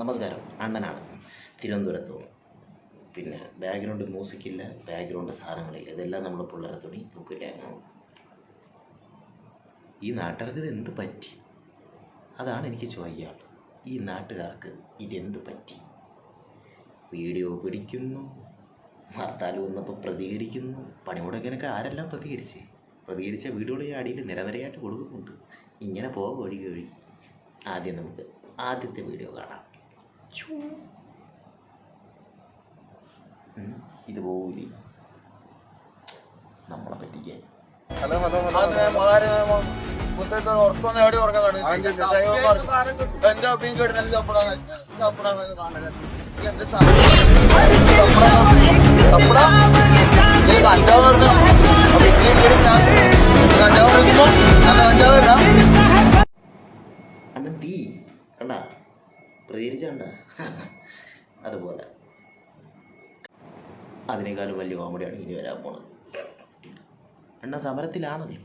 നമസ്കാരം. അണ്ണനാണ്. തിരുവനന്തപുരത്ത് പിന്നെ ബാക്ക്ഗ്രൗണ്ട് മ്യൂസിക്കില്ല ബാക്ക്ഗ്രൗണ്ട് സാധനങ്ങളില്ല ഇതെല്ലാം നമ്മൾ പിള്ളേരെ തുണി തൂക്കില്ലായിരുന്നു ഈ നാട്ടുകാർക്ക് ഇതെന്ത് പറ്റി? അതാണ് എനിക്ക് ചോദിക്കാനുള്ളത്. ഈ നാട്ടുകാർക്ക് ഇതെന്ത് പറ്റി? വീഡിയോ പിടിക്കുന്നു ഹർത്താൽ വന്നപ്പോൾ പ്രതികരിക്കുന്നു. പണിമുടക്കിനൊക്കെ ആരെല്ലാം പ്രതികരിച്ച്? പ്രതികരിച്ച വീടുകൾ ഈ അടിയിൽ നിരനിരയായിട്ട് കൊടുക്കുന്നുണ്ട്. ഇങ്ങനെ പോകുക ഒഴുകി ഒഴുകി ആദ്യം നമുക്ക് ആദ്യത്തെ വീഡിയോ കാണാം. ഛൂ. ഉം, ഇത് പോകൂലേ നമ്മളെ പറ്റിക്കാൻ ഹലോ ഹലോ ഹലോ ഉറക്കം നേടി ഉറങ്ങാണ് എന്റെ പിങ്ക് എടുത്ത് ചപ്പടാണ് ചപ്പടാണ് കാണുന്നത് എന്റെ കഞ്ചാവ് പറഞ്ഞു അപ്പൊ ഇങ്ങനെ പ്രതികരിച്ച കണ്ട അതുപോലെ. അതിനേക്കാളും വലിയ കോമഡിയാണ് ഇനി വരാൻ പോണത്. അണ്ണ സമരത്തിലാണല്ലോ.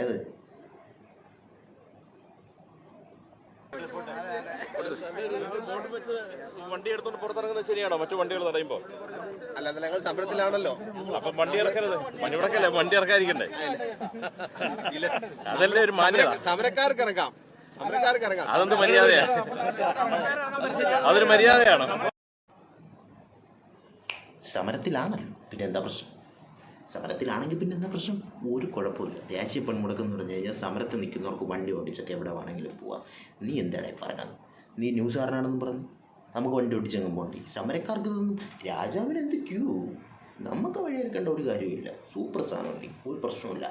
ഏത്? വണ്ടി എടുത്തോണ്ട് പുറത്തിറങ്ങുന്നത് ശരിയാണോ? മറ്റു വണ്ടികൾ തടയുമ്പോ? അല്ല ഞങ്ങൾ സമരത്തിലാണല്ലോ. അപ്പൊ വണ്ടി ഇറക്കരുത് പണിമുടക്കല്ലേ? വണ്ടി ഇറക്കാതിരിക്കണ്ടേ അതല്ലേ ഒരു മാന്യത. സമരക്കാർക്ക് ഇറക്കാം സമരക്കാർക്ക് ഇറങ്ങാം. അതെന്ത് മര്യാദയാ? അതൊരു മര്യാദയാണ്. സമരത്തിലാണ് പിന്നെ എന്താ പ്രശ്നം? സമരത്തിലാണെങ്കിൽ പിന്നെ എന്താ പ്രശ്നം? ഒരു കുഴപ്പമില്ല. ദേശീയ പണിമുടക്കം എന്ന് പറഞ്ഞു കഴിഞ്ഞാൽ സമരത്ത് നിൽക്കുന്നവർക്ക് വണ്ടി ഓടിച്ചൊക്കെ എവിടെ വേണമെങ്കിലും പോവാം. നീ എന്താണ് പറഞ്ഞത് നീ ന്യൂസുകാരനാണെന്ന് പറഞ്ഞു നമുക്ക് വണ്ടി ഓടിച്ചങ്ങ് പോകണ്ടി? സമരക്കാർക്ക് ഇതൊന്നും രാജാവിന് എന്ത് ക്യൂ? നമുക്ക് വഴിയെടുക്കേണ്ട ഒരു കാര്യമില്ല സൂപ്പർ സാധനം ഒരു പ്രശ്നമില്ല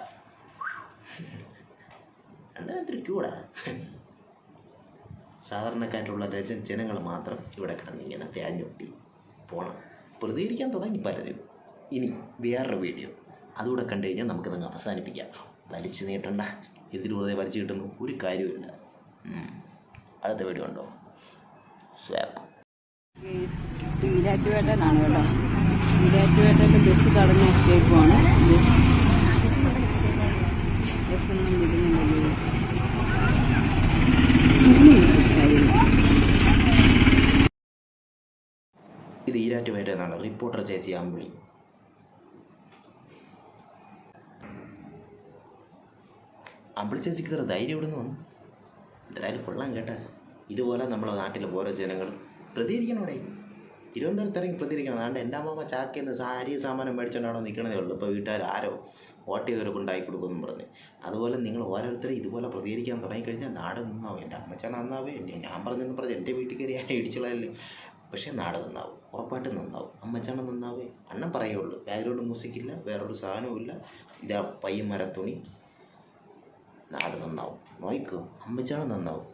എന്തൊരു ക്യൂടാ സാധാരണക്കാരുള്ള രജ ജനങ്ങൾ മാത്രം ഇവിടെ കിടന്ന് ഇങ്ങനെ തേഞ്ഞൊട്ടി പോണം. പ്രതികരിക്കാൻ തുടങ്ങി പലരും. ഇനി വേറൊരു വീഡിയോ അതുകൂടെ കണ്ടു കഴിഞ്ഞാൽ നമുക്കതങ്ങ് അവസാനിപ്പിക്കാം. വലിച്ചു നീട്ടണ്ട. ഇതിലൂടെ വലിച്ചു കിട്ടുന്നു ഒരു കാര്യമില്ല അടുത്ത വീഡിയോ ഉണ്ടോ സ്വാപ്പ് ഈരാറ്റുപേട്ടനാണ് കേട്ടോ. ഈരാറ്റുപേട്ടയിൽ ബസ് തടഞ്ഞു നിർത്തിയേക്കുവാണ് ഇത് ഈരാറ്റുപേട്ട എന്നാണ്. റിപ്പോർട്ടർ ചേച്ചി അമ്പിളി. അമ്പിളി ചേച്ചിക്ക് ഇത്ര ധൈര്യം ഇവിടെ നിന്ന് വന്നു? എന്തായാലും കൊള്ളാം കേട്ടാ. ഇതുപോലെ നമ്മളെ നാട്ടിലെ ഓരോ ജനങ്ങൾ പ്രതികരിക്കണം അവിടെ. തിരുവനന്തപുരത്ത് ഇറങ്ങി പ്രതികരിക്കണം. അതുകൊണ്ട് എന്റെ അമ്മമ്മ ചാക്കിൽ നിന്ന് സാരി സാമാനം മേടിച്ചുകൊണ്ടാണോ നിൽക്കണതേ ഉള്ളൂ. ഇപ്പോൾ വീട്ടുകാർ ആരോ വോട്ട് ചെയ്തവരെ കൊണ്ടായി കൊടുക്കുമെന്ന് പറഞ്ഞ്. അതുപോലെ നിങ്ങൾ ഓരോരുത്തരും ഇതുപോലെ പ്രതികരിക്കാൻ തുടങ്ങിക്കഴിഞ്ഞാൽ നാട് നന്നാവും. എന്റെ അമ്മച്ചാണ് നന്നാവേ. ഞാൻ പറഞ്ഞെന്ന് പറഞ്ഞ് എന്റെ വീട്ടിൽ കയറി ഞാൻ ഇടിച്ചുള്ളതല്ലേ പക്ഷേ നാട് നന്നാവും ഉറപ്പായിട്ടും നന്നാവും. അമ്മച്ചാണ് നന്നാവേ. അണ്ണൻ പറയുള്ളൂ ബാക്ക്ഗ്രൗണ്ട് മ്യൂസിക്കില്ല വേറൊരു സാധനവും ഇല്ല ഇതാ പയ്യൻ മരത്തുണി. നാട് നന്നാവും. നോയിക്കോ അമ്മച്ചാണ് നന്നാവും.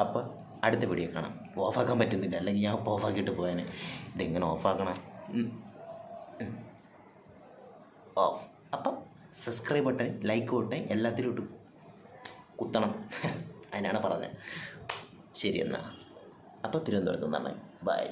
അപ്പം അടുത്ത വീഡിയോ കാണാം. ഓഫാക്കാൻ പറ്റുന്നില്ല അല്ലെങ്കിൽ ഞാൻ ഇപ്പോൾ ഓഫാക്കിയിട്ട് പോയേനെ. ഇതെങ്ങനെ ഓഫാക്കണം. ഓഫ്. അപ്പം സബ്സ്ക്രൈബ് ബട്ടൺ ലൈക്ക് ബട്ടൺ എല്ലാത്തിലും ഇട്ട് കുത്തണം. അതിനാണ് പറഞ്ഞത്. ശരി എന്നാൽ അപ്പോൾ തിരുവനന്തപുരത്ത് നിന്നാണ്. ബൈ.